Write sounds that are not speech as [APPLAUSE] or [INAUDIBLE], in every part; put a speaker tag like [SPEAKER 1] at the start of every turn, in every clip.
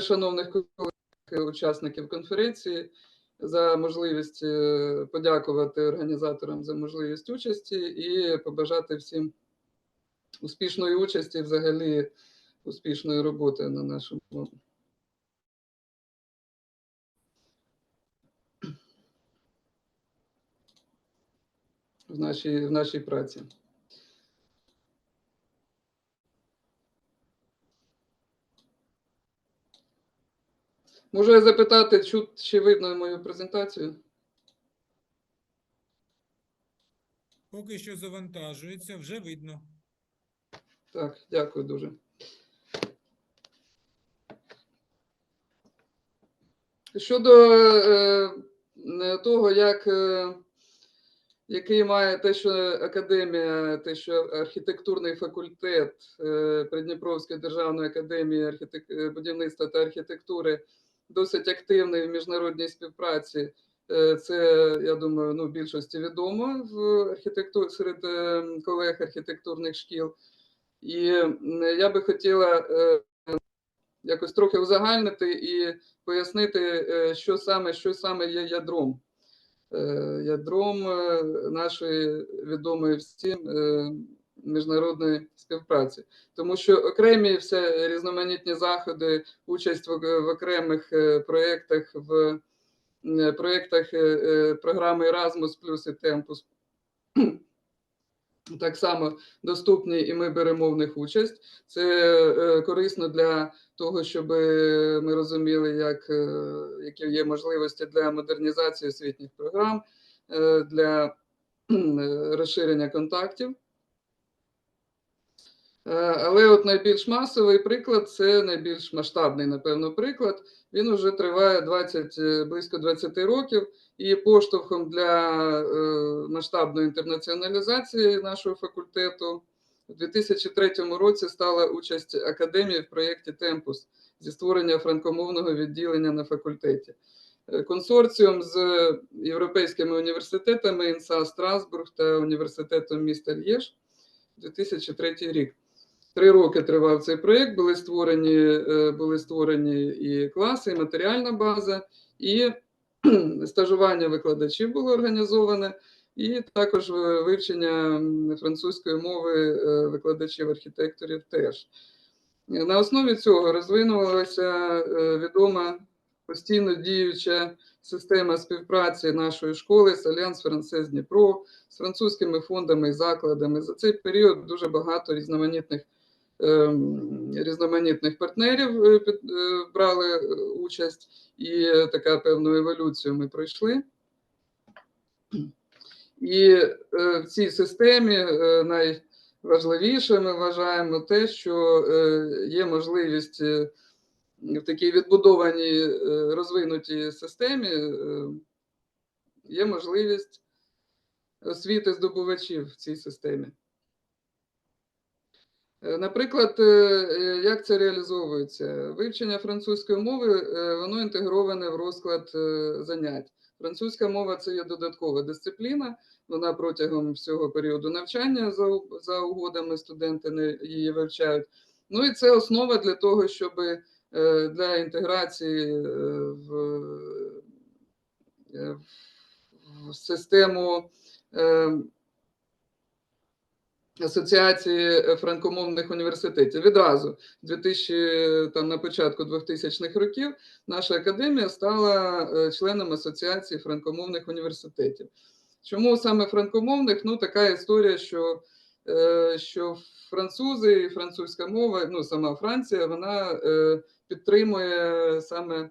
[SPEAKER 1] шановних колег, учасників конференції за можливість е, подякувати організаторам за можливість участі і побажати всім успішної участі, взагалі успішної роботи на нашому в нашій, в нашій праці. Можу я запитати, чи видно мою презентацію?
[SPEAKER 2] Поки що завантажується, вже видно.
[SPEAKER 1] Так, дякую дуже. Щодо е, е, того, як, е, який має те, що академія, те, що архітектурний факультет е, Придніпровської державної академії архітек... е, будівництва та архітектури досить активний в міжнародній співпраці. Е, Це, я думаю, ну, більшості відомо в архітектурі серед е, колег архітектурних шкіл. І я би хотіла е, якось трохи узагальнити і пояснити, що саме, що саме є ядром. Ядром нашої відомої всім міжнародної співпраці. Тому що окремі все різноманітні заходи, участь в, в окремих е, проєктах, в е, проєктах е, програми Erasmus Plus і Tempus [CLEARS THROAT] так само доступні, і ми беремо в них участь. Це корисно для того, щоб ми розуміли, як, які є можливості для модернізації освітніх програм, для [CLEARS THROAT] розширення контактів. Е, Але от найбільш масовий приклад це найбільш масштабний, напевно, приклад. Він вже триває 20, е, близько 20 років і поштовхом для е, масштабної інтернаціоналізації нашого факультету у 2003 році стала участь академії в проєкті Темпус зі створення франкомовного відділення на факультеті. Консорціум з європейськими університетами ІНСА Страсбург та університетом міста Лєж 2003 рік. Три роки тривав цей проєкт, були створені, е, були створені і класи, і матеріальна база, і [CLEARS THROAT] стажування викладачів було організоване, і також вивчення французької мови е, викладачів архітекторів теж. На основі цього розвинулася е, відома постійно діюча система співпраці нашої школи з Альянс Францез Дніпро, з французькими фондами і закладами. За цей період дуже багато різноманітних різноманітних партнерів е, е, брали е, участь, і така певну еволюцію ми пройшли. І в цій системі найважливіше ми вважаємо те, що є можливість в такій відбудованій розвинутій системі, є можливість освіти здобувачів в цій системі. Е, Наприклад, е, е, як це реалізовується? Вивчення французької мови воно інтегроване в розклад занять. Французька мова це є додаткова дисципліна. Вона протягом всього періоду навчання за, за угодами студенти не- її вивчають. Ну і це основа для того, щоб для інтеграції в, в систему. Е, Асоціації е, франкомовних університетів. Відразу 2000, там, на початку 2000-х років наша академія стала е, членом Асоціації франкомовних університетів. Чому саме франкомовних? Ну, така історія, що, е, що французи і французька мова, ну, сама Франція, вона е, підтримує саме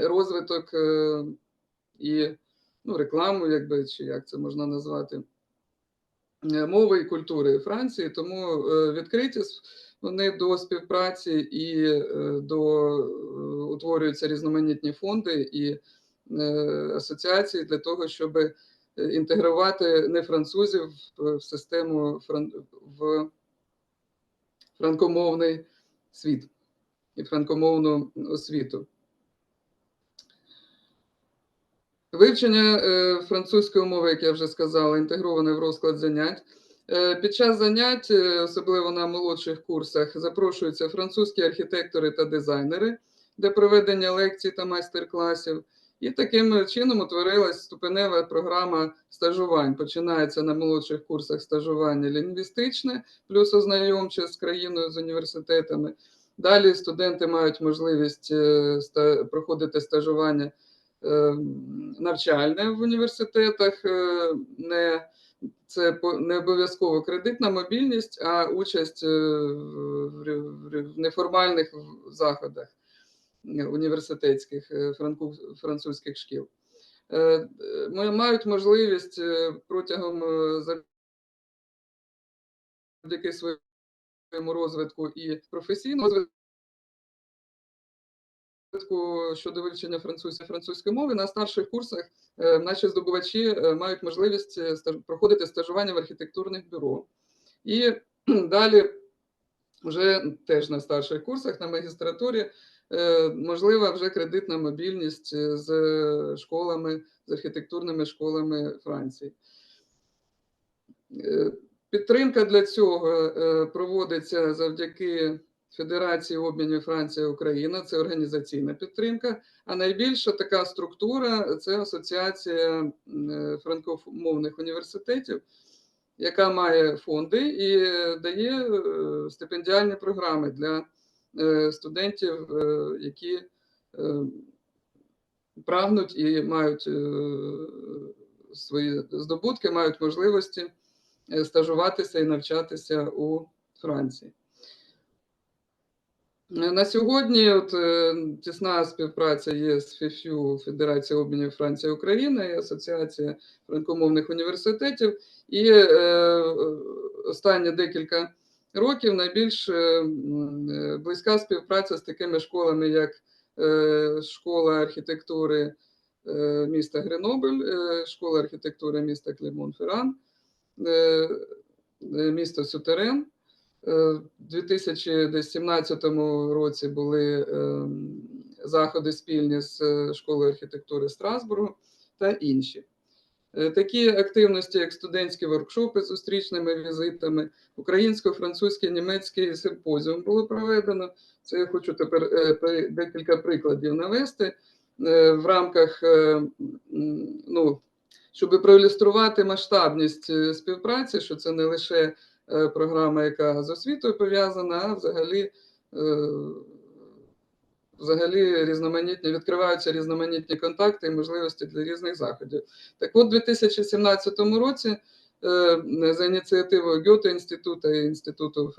[SPEAKER 1] розвиток е, і ну, рекламу, якби, чи як це можна назвати е, мови і культури Франції, тому е, відкриті вони до співпраці і е, до е, утворюються різноманітні фонди і е, асоціації для того, щоб е, інтегрувати не французів в- систему в франкомовний світ і франкомовну освіту. Вивчення е, французької мови, як я вже сказала, інтегроване в розклад занять. Е, Під час занять, е, особливо на молодших курсах, запрошуються французькі архітектори та дизайнери для проведення лекцій та майстер-класів. І таким чином утворилась ступенева програма стажувань. Починається на молодших курсах стажування лінгвістичне, плюс ознайомче з країною, з університетами. Далі студенти мають можливість проходити стажування навчальне в університетах. е, Не, це не обов'язково кредитна мобільність, а участь е, в, неформальних заходах е, університетських е, французьких шкіл. Е, е, Мають можливість е, протягом е, завдяки своєму розвитку і професійному розвитку щодо вивчення французької французької мови на старших курсах е, наші здобувачі е, мають можливість е, проходити стажування в архітектурних бюро. І [CLEARS THROAT] далі, вже теж на старших курсах, на магістратурі, можлива вже кредитна мобільність з школами, з архітектурними школами Франції. Підтримка для цього проводиться завдяки Федерації обмінів Франція-Україна, це організаційна підтримка. А найбільша така структура це Асоціація е, франкомовних університетів, яка має фонди і дає е, стипендіальні програми для е, студентів, які прагнуть і мають свої здобутки, мають можливості стажуватися і навчатися у Франції. Е, На сьогодні от, е, тісна співпраця є з ФІФЮ, Федерація обмінів Франція Україна і Асоціація франкомовних університетів. І е, останні декілька років найбільш е, е, близька співпраця з такими школами, як е, школа архітектури е, міста Гренобль, е, школа архітектури міста Клермон-Ферран, е, е, місто Сютерен. Е, У 2017 році були ем, заходи спільні з е, школою архітектури Страсбургу та інші. Е, Такі активності, як студентські воркшопи з зустрічними візитами, українсько-французький, німецький симпозіум було проведено. Це я хочу тепер декілька прикладів навести в рамках, ну, щоб проілюструвати масштабність співпраці, що це не лише програма, яка з освітою пов'язана, а взагалі, е, взагалі різноманітні, відкриваються різноманітні контакти і можливості для різних заходів. Так от, у 2017 році е, за ініціативою Гьоте інституту і Інституту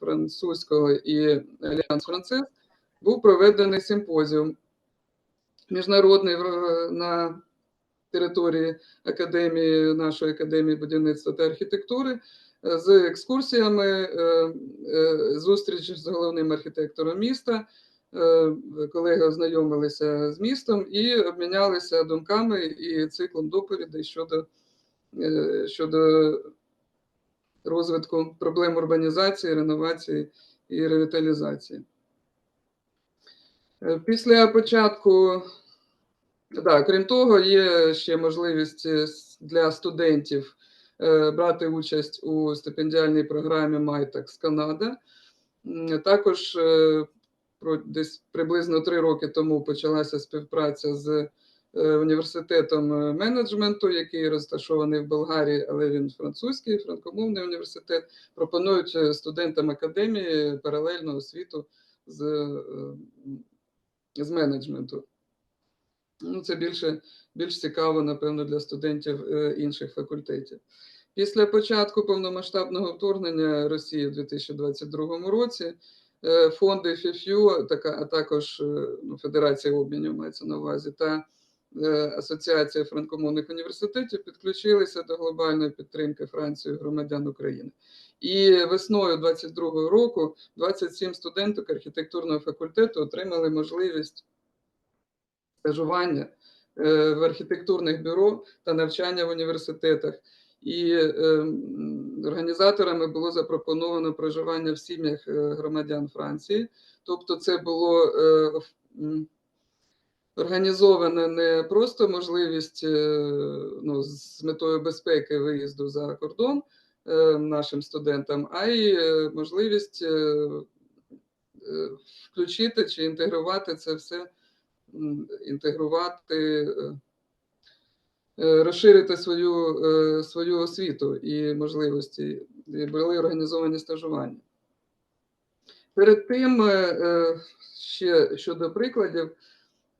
[SPEAKER 1] французького і Альянс Францез був проведений симпозіум міжнародний на території академії, нашої академії будівництва та архітектури е, з екскурсіями, е, е, зустріч з головним архітектором міста. Е, Колеги ознайомилися з містом і обмінялися думками і циклом доповідей щодо, щодо розвитку проблем урбанізації, реновації і ревіталізації. Після початку, да, крім того, є ще можливість для студентів брати участь у стипендіальній програмі Майтекс Канада. Також е, десь приблизно три роки тому почалася співпраця з е, університетом е, менеджменту, який розташований в Болгарії, але він французький, франкомовний університет. Пропонують е, студентам академії паралельну освіту з, е, з менеджменту. Ну, це більше, більш цікаво, напевно, для студентів е, інших факультетів. Після початку повномасштабного вторгнення Росії в 2022 році е, фонди ФІФЮ, а також е, ну, Федерація обмінів мається на увазі, та е, Асоціація франкомовних університетів підключилися до глобальної підтримки Франції громадян України. І весною 2022 року 27 студенток архітектурного факультету отримали можливість стажування в архітектурних бюро та навчання в університетах. І е, організаторами було запропоновано проживання в сім'ях е, громадян Франції. Тобто, це було е, в- не просто можливість ну, з метою безпеки виїзду за кордон нашим студентам, а й можливість включити чи інтегрувати це все, інтегрувати, розширити свою, е, свою освіту і можливості, і були організовані стажування. Перед тим, е, е, ще щодо прикладів,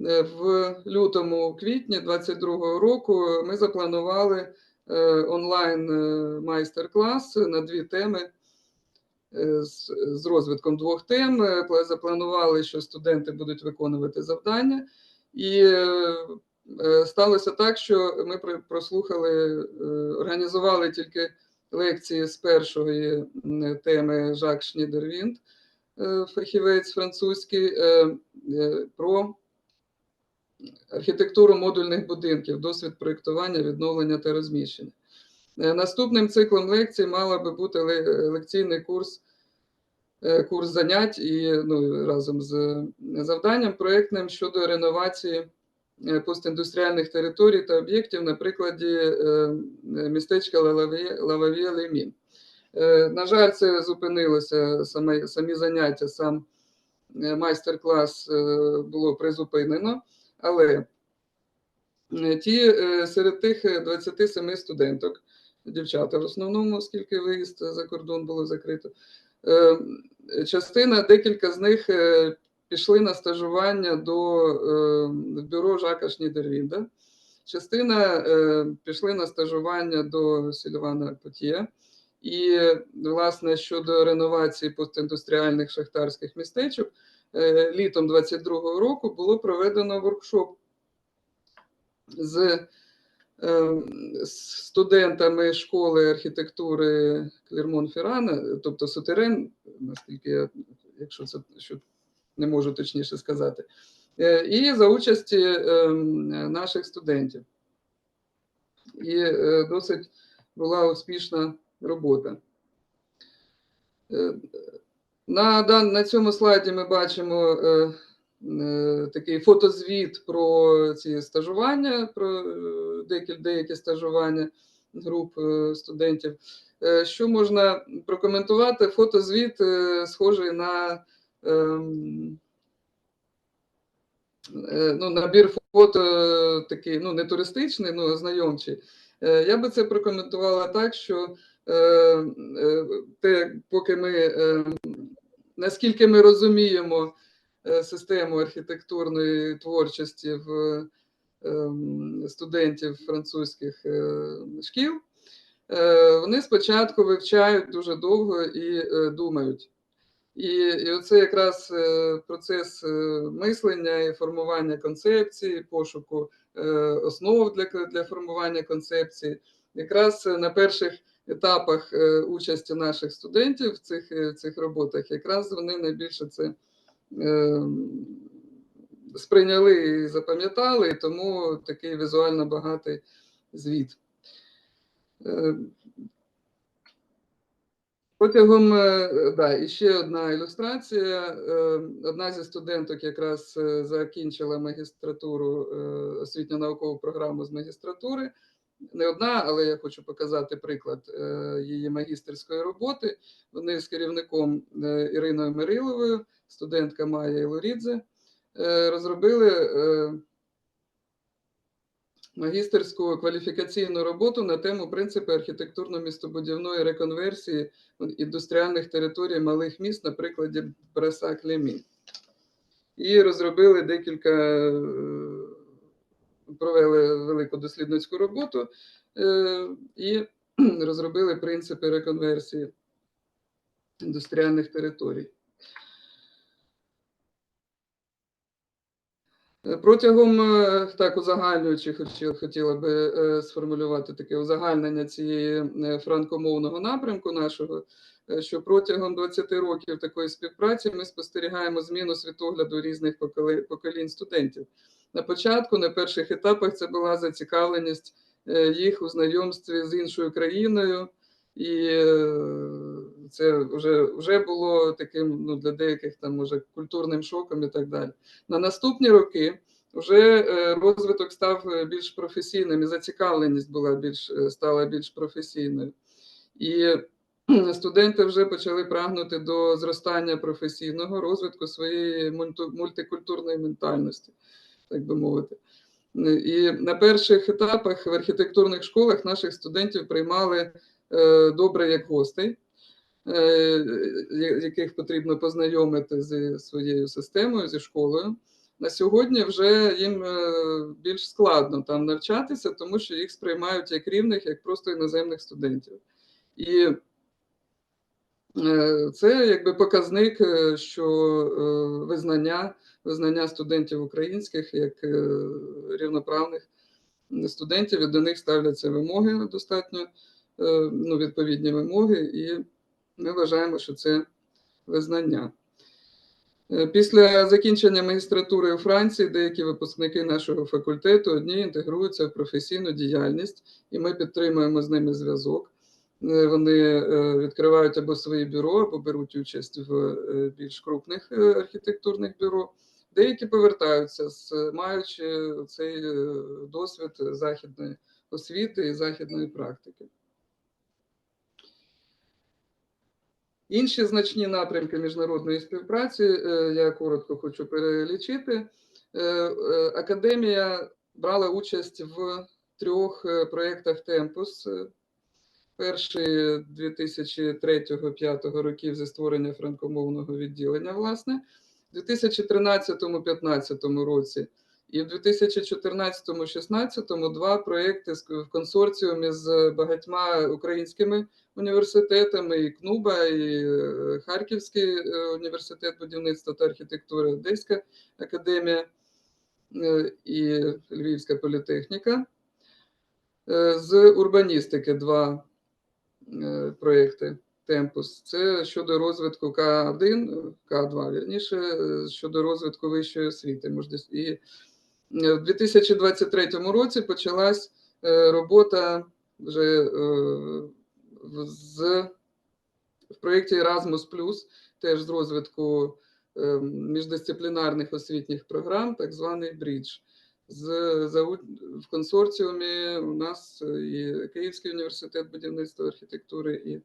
[SPEAKER 1] е, в лютому квітні 22-го року ми запланували е, онлайн е, майстер-клас на дві теми е, з, розвитком двох тем. Е, Запланували, що студенти будуть виконувати завдання, і е, е, сталося так, що ми прослухали, е, організували тільки лекції з першої теми Жак Шнідервінд, е, фахівець французький, е, е, про архітектуру модульних будинків, досвід проєктування, відновлення та розміщення. Е, Наступним циклом лекцій мала би бути лекційний курс, е, курс занять і ну, разом з завданням проєктним щодо реновації е, постіндустріальних територій та об'єктів на прикладі е, містечка Лававє Лемін. Е, На жаль, це зупинилося саме, самі заняття, сам е, майстер-клас е, було призупинено, але е, ті е, серед тих е, 27 студенток, дівчата в основному, оскільки виїзд за кордон було закрито, е, частина, декілька з них е, пішли на стажування до е, бюро Жака Шнідервінда. Частина е, пішли на стажування до Сільвана Потє. І, власне, щодо реновації постіндустріальних шахтарських містечок, е, літом 22-го року було проведено воркшоп з студентами школи архітектури Клермон Феррана, тобто Сутерен, наскільки я, якщо це що не можу точніше сказати, е, і за участі е, наших студентів. І е, досить була успішна робота. Е, На, на цьому слайді ми бачимо такий фотозвіт про ці стажування, про деякі, деякі стажування груп студентів. Що можна прокоментувати? Фотозвіт схожий на ем, ну, набір фото е, такий, ну, не туристичний, ну, знайомчий. Е, Я би це прокоментувала так, що е, е, те, поки ми, е, наскільки ми розуміємо е, систему архітектурної творчості в ем, студентів французьких е, шкіл, е, вони спочатку вивчають дуже довго і е, думають. І, і оце якраз е, процес е, мислення і формування концепції, пошуку е, основ для, для формування концепції. Якраз на перших етапах участі наших студентів в цих, е, цих роботах, якраз вони найбільше це сприйняли і запам'ятали, тому такий візуально багатий звіт. Протягом е, да, і ще одна ілюстрація. Е, Одна зі студенток якраз е, закінчила магістратуру, освітньо-наукову програму з магістратури. Не одна, але я хочу показати приклад її магістерської роботи. Вони з керівником Іриною Мириловою, студентка Майя Ілорідзе, розробили магістерську кваліфікаційну роботу на тему принципи архітектурно-містобудівної реконверсії індустріальних територій малих міст на прикладі Бреса Клемі. І розробили декілька, е, провели велику дослідницьку роботу е, і [CLEARS THROAT] розробили принципи реконверсії індустріальних територій. Протягом е, так узагальнюючи, хотіла би е, сформулювати таке узагальнення цієї е, франкомовного напрямку нашого, е, що протягом 20 років такої співпраці ми спостерігаємо зміну світогляду різних поколінь студентів. На початку, на перших етапах, це була зацікавленість е, їх у знайомстві з іншою країною, і е, це вже, вже було таким ну, для деяких там може культурним шоком і так далі. На наступні роки вже е, розвиток став е, більш професійним, і зацікавленість була більш е, стала більш професійною. І студенти вже почали прагнути до зростання професійного розвитку своєї мультикультурної ментальності, так би мовити. І на перших етапах в архітектурних школах наших студентів приймали добре як гостей, яких потрібно познайомити зі своєю системою, зі школою. На сьогодні вже їм е, більш складно там навчатися, тому що їх сприймають як рівних, як просто іноземних студентів. І е, це якби показник, е, що е, визнання, визнання студентів українських як е, рівноправних студентів, і до них ставляться вимоги достатньо е, ну, відповідні вимоги, і ми вважаємо, що це визнання. Е, Після закінчення магістратури у Франції деякі випускники нашого факультету одні інтегруються в професійну діяльність, і ми підтримуємо з ними зв'язок. Е, Вони е, відкривають або свої бюро, або беруть участь в більш крупних архітектурних бюро. Деякі повертаються, маючи цей досвід західної освіти і західної практики. Інші значні напрямки міжнародної співпраці е, я коротко хочу перелічити. Е, е, Академія брала участь в трьох проєктах Темпус. Перший 2003-2005 років зі створення франкомовного відділення, власне, в 2013-2015 році і в 2014-2016 два проєкти з- в консорціумі з багатьма українськими університетами, і КНУБА, і е, Харківський е, університет будівництва та архітектури, Одеська академія е, і Львівська політехніка. З урбаністики два проєкти Темпус. Це щодо розвитку К1, К2, вірніше, щодо розвитку вищої освіти. Можна І в 2023 році почалась е, робота вже е, з в проєкті Erasmus+, теж з розвитку е, міждисциплінарних освітніх програм, так званий брідж. З, в консорціумі у нас і Київський університет будівництва архітектури, і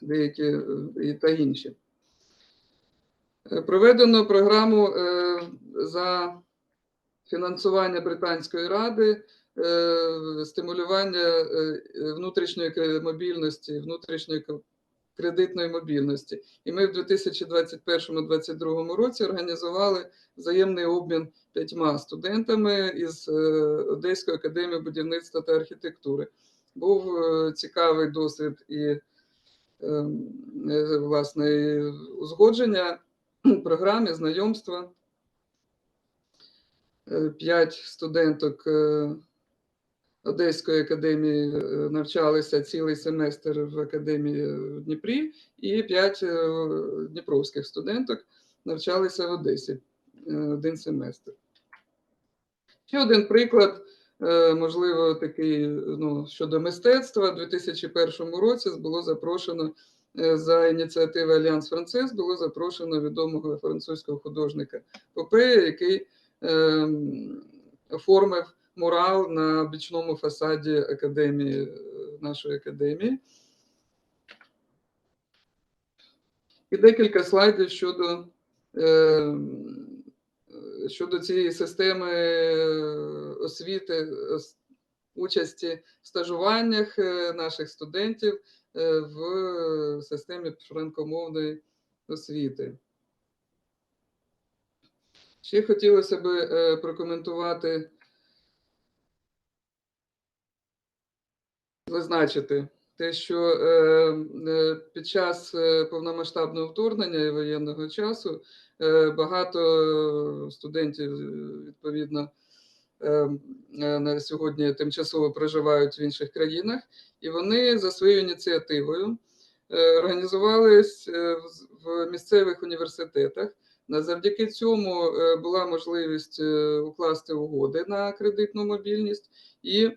[SPEAKER 1] деякі е, і та інші. Е, Проведено програму е, за фінансування Британської ради, е, стимулювання е, внутрішньої мобільності, внутрішньої кредитної мобільності. І ми в 2021-2022 році організували взаємний обмін п'ятьма студентами із е, Одеської академії будівництва та архітектури. Був цікавий досвід і ем, власне узгодження [CLEARS THROAT] програми, знайомства. Е, П'ять студенток е, Одеської академії е, навчалися цілий семестр в академії в Дніпрі, і п'ять дніпровських студенток навчалися в Одесі один семестр. Ще один приклад, можливо, такий ну, щодо мистецтва. У 2001 році було запрошено за ініціативи Альянс Францез, було запрошено відомого французького художника Попея, який оформив мурал на бічному фасаді академії, е, нашої академії. І декілька слайдів щодо, е, щодо цієї системи е, освіти, участі в стажуваннях е, наших студентів в системі франкомовної освіти. Ще хотілося б е, прокоментувати, зазначити те, що е, е, під час повномасштабного вторгнення і воєнного часу багато студентів, відповідно, на сьогодні тимчасово проживають в інших країнах, і вони за своєю ініціативою організувались в місцевих університетах. На- Завдяки цьому е, була можливість е, укласти угоди на кредитну мобільність і,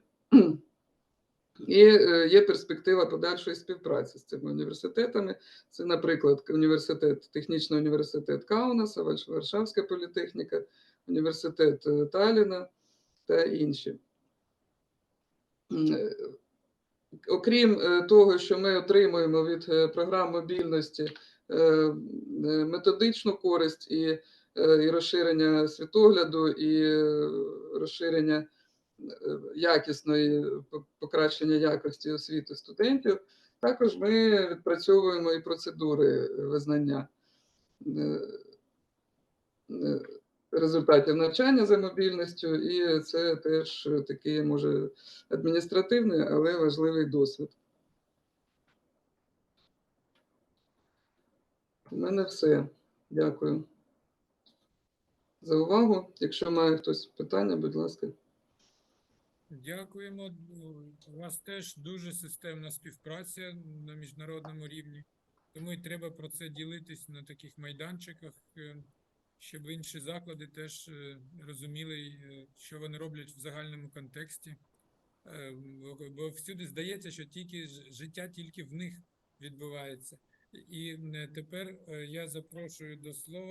[SPEAKER 1] і е, є перспектива подальшої співпраці з цими університетами. Це, наприклад, університет, технічний університет Каунаса, Варш- Варшавська політехніка, університет е, Таліна та інші. Е, окрім е, того, що ми отримуємо від е, програм мобільності е, е, методичну користь і, е, і розширення світогляду, і е, розширення е, якісної покращення якості освіти студентів, також ми відпрацьовуємо і процедури визнання е, е, результатів навчання за мобільністю, і це теж такий, може, адміністративний, але важливий досвід. У мене все. Дякую за увагу. Якщо має хтось питання, будь ласка.
[SPEAKER 2] Дякуємо. У вас теж дуже системна співпраця на міжнародному рівні. Тому і треба про це ділитись на таких майданчиках, е, щоб інші заклади теж е, розуміли, е, що вони роблять в загальному контексті. Бо всюди здається, що тільки життя тільки в них відбувається. І е, тепер е, я запрошую до слова.